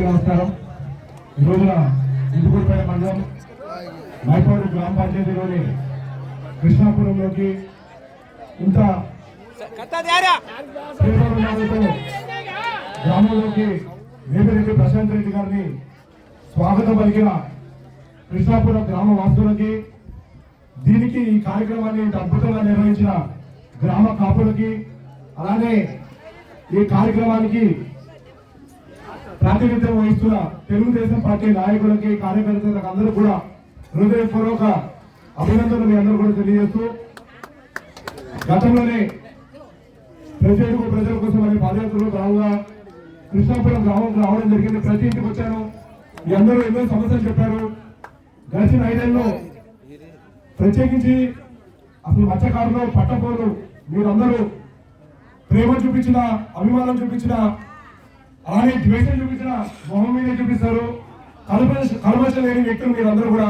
అందరికీ నమస్కారం. ఈ రోజున ఇందుకూరుపేట మండలం మైపాడు గ్రామ పంచాయతీలోని కృష్ణాపురంలోకి ఇంత గ్రామంలోకి వేమిరెడ్డి ప్రశాంత్ రెడ్డి గారిని స్వాగతం పలికిన కృష్ణాపురం గ్రామ వాసులకి దీనికి ఈ కార్యక్రమాన్ని అద్భుతంగా నిర్వహించిన గ్రామ కాపులకి అలానే ఈ కార్యక్రమానికి ప్రాతినిధ్యం వహిస్తున్న తెలుగుదేశం పార్టీ నాయకులకి కార్యకర్తలకు అందరూ కూడా హృదయపూర్వక అభినందనలు మీ అందరూ కూడా తెలియజేస్తూ గతంలోనే ప్రజలకు ప్రజల కోసం అనే పాదయాత్రలో భాగంగా కృష్ణాపురం గ్రామం రావడం జరిగింది. ప్రతి ఇంటికి వచ్చాను. మీ అందరూ ఎన్నో సమస్యలు చెప్పారు. గడిచిన ఐదేళ్ళలో ప్రత్యేకించి అసలు మత్స్యకారులు పట్టపోలు మీరందరూ ప్రేమ చూపించిన అభిమానం చూపించిన అలానే ద్వేషం చూపించిన మొహం మీదే చూపిస్తారు. కల్పన కల్మష లేని వ్యక్తులు మీరందరూ కూడా.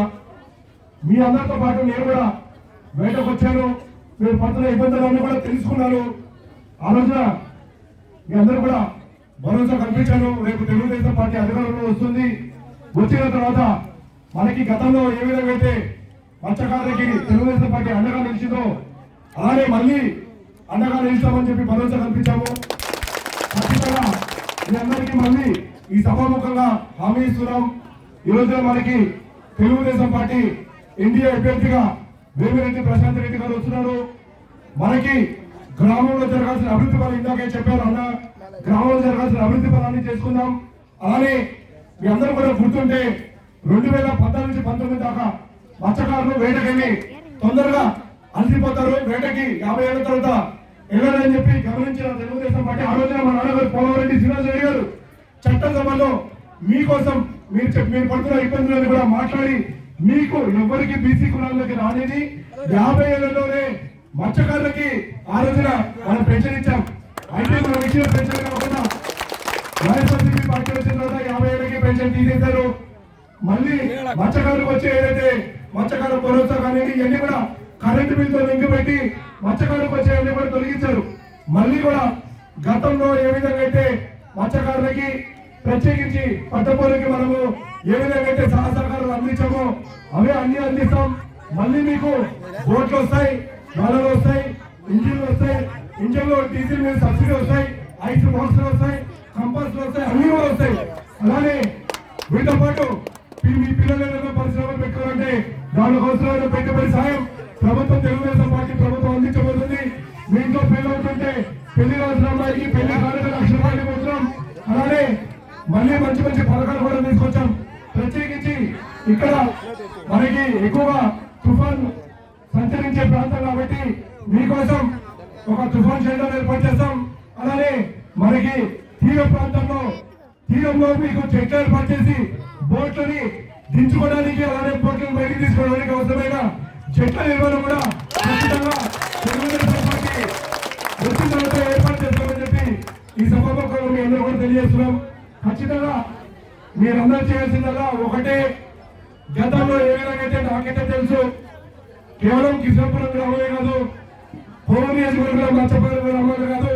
మీ అందరితో పాటు నేను కూడా బయటకు వచ్చాను. మీరు పడుతున్న ఇబ్బందులన్నీ కూడా తెలుసుకున్నాను. ఆ రోజున మీ అందరూ కూడా భరోసా కల్పించాను. రేపు తెలుగుదేశం పార్టీ అధికారంలో వస్తుంది. వచ్చిన తర్వాత మనకి గతంలో ఏ విధంగా అయితే మత్స్యకారులకి తెలుగుదేశం పార్టీ అండగా నిలిచిందో అలానే మళ్ళీ అండగా నిలుస్తామని చెప్పి భరోసా కల్పించాము. మీ అందరికీ మళ్ళీ ఈ సభాముఖంగా హామీ ఇస్తున్నాం. ఈ మనకి తెలుగుదేశం పార్టీ ఎన్డీఏ అభ్యర్థిగా వేమిరెడ్డి ప్రశాంత్ రెడ్డి గారు వస్తున్నారు. మనకి గ్రామంలో జరగాల్సిన అభివృద్ధి పనులు ఇందాకే చెప్పారు అన్న. గ్రామంలో జరగాల్సిన అభివృద్ధి పనులన్నీ చేసుకుందాం. అలానే మీ అందరూ కూడా గుర్తుంటే రెండు వేల పద్నాలుగు నుంచి పంతొమ్మిది దాకా మత్స్యకారులు వేటకెళ్ళి తొందరగా అలసిపోతారు. వేటకి యాభై ఏళ్ళ తర్వాత వెళ్ళాలని చెప్పి గమనించిన తెలుగుదేశం పార్టీ ఆ రోజున మా నాన్నగారు పోలవరెడ్డి శ్రీనివాస గారు చట్టసభలో మీకోసం మీరు చెప్పి మీరు పడుతున్న ఇబ్బందులను కూడా మాట్లాడి మీకు ఎవరికి బీసీ కులాల్లోకి రానిది. యాభై ఏళ్ళలోనే మత్స్యకారులకి ఆ రోజున మనం పెన్షన్ ఇచ్చాం. అయితే మనం ఇచ్చిన పెన్షన్ కాకుండా వైఎస్ఆర్సీపీ పార్టీ వచ్చిన తర్వాత యాభై ఏళ్ళకి పెన్షన్ తీసేశారు. మళ్ళీ మత్స్యకారులకు వచ్చే ఏదైతే మత్స్యకారు భరోసా కానీ ఇవన్నీ కూడా కరెంటు బిల్తో లింక్ పెట్టి మత్స్యకారులకు వచ్చే అన్ని కూడా తొలగించారు. మళ్ళీ కూడా గతంలో ఏ విధంగా అయితే మత్స్యకారులకి ప్రత్యేకించి పట్టపూలకి మనము ఏ విధంగా అయితే సహాయ సహకారాలు అందించామో అవే అన్ని అందిస్తాం. మళ్ళీ మీకు బోట్లు వస్తాయి వలలు వస్తాయి ఇంజిన్లు వస్తాయి ఇంజిన్లో డీజిల్ మీద సబ్సిడీ వస్తాయి ఐస్ బాక్సులు వస్తాయి కంపల్స్ వస్తాయి అన్ని కూడా వస్తాయి. అలానే వీటితో పాటు మీ పిల్లలు పరిశ్రమలు పెట్టుకోవాలంటే దానికి అవసరమైన పెట్టుబడి సాయం ప్రభుత్వం తెలుగుదేశం పార్టీ ప్రభుత్వం అందించబోతుంది. మీ ఇంట్లో పెళ్ళి అవుతుంటే పెళ్ళి కావాల్సిన అమ్మాయికి పెళ్ళి కాలేదు లక్ష రూపాయలు పోతున్నాం అలానే మళ్ళీ మంచి మంచి పథకాలు కూడా తీసుకొచ్చాం. ప్రత్యేకించి ఇక్కడ మనకి ఎక్కువగా తుఫాన్ సంచరించే ప్రాంతం కాబట్టి మీకోసం ఒక తుఫాన్ షెల్టర్ ఏర్పాటు చేస్తాం. అలానే మనకి తీర ప్రాంతంలో తీరంలో మీకు చెట్లు ఏర్పాటు చేసి బోట్లని దించుకోవడానికి అలానే బోట్లను బయటికి తీసుకోవడానికి అవసరమైన చెట్ల నిర్వహణ కూడా ఖచ్చితంగా తెలుగుదేశం పార్టీ వచ్చిన ఏర్పాటు చేస్తామని చెప్పి ఈ సభాముఖంగా మీ అందరూ కూడా తెలియజేస్తున్నాం. ఖచ్చితంగా మీరందరూ చేయాల్సిందల్లా ఒకటే గతంలో ఏ విధంగా అయితే నాకైతే తెలుసు కేవలం కిషాపురం గ్రామమే కాదు పూర్వ నియోజకవర్గం మత్స్యపురం గ్రామాలు కాదు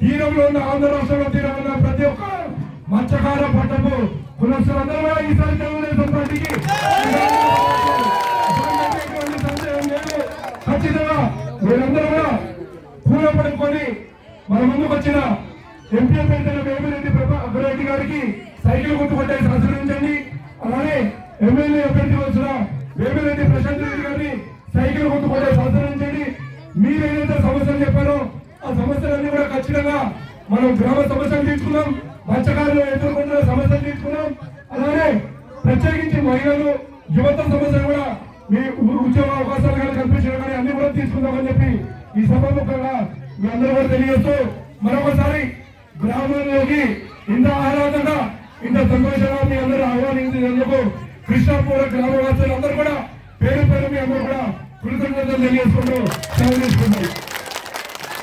తీరంలో ఉన్న ఆంధ్ర రాష్ట్రంలో తీరంలో ఉన్న ప్రతి ఒక్క మత్స్యకార పట్టపు కులస్తులందరూ కూడా ఈసారి తెలుగుదేశం పార్టీ ఎటువంటి సందేహం లేదు. ఖచ్చితంగా మీరందరూ కూడా పూల పడుకొని మన ముందుకు వచ్చిన ఎంపీ అభ్యర్థుల వేమిరెడ్డి అభిరెడ్డి గారికి సైకిల్ గుర్తు కొట్టేసి అలానే ఎమ్మెల్యే అభ్యర్థి వచ్చిన వేమిరెడ్డి ప్రశాంత్ రెడ్డి గారిని సైకిల్ గుర్తు కొట్టేసి ఆశీర్వదించండి. మీరు ఏదైతే సమస్యలు చెప్పారో ఆ సమస్యలన్నీ కూడా ఖచ్చితంగా మనం గ్రామ సమస్యలు తీసుకున్నాం మత్స్యకారులు ఎదుర్కొంటున్న సమస్యలు తీసుకున్నాం అలానే ప్రత్యేకించి మహిళలు యువత సమస్యలు కూడా మీ ఉద్యోగ అవకాశాలు కానీ కల్పించడం కానీ అన్ని కూడా తీసుకుందామని చెప్పి ఈ సభాముఖంగా మీ అందరూ కూడా తెలియజేస్తూ మరొకసారి గ్రామంలోకి ఇంత ఆరాధన ఇంత సంతోషంగా అందరూ ఆహ్వానించినందుకు కృష్ణాపూర్ గ్రామవాసులు అందరూ కూడా పేరు పేరు మీ అందరూ కూడా కృతజ్ఞతలు తెలియజేసుకుంటూ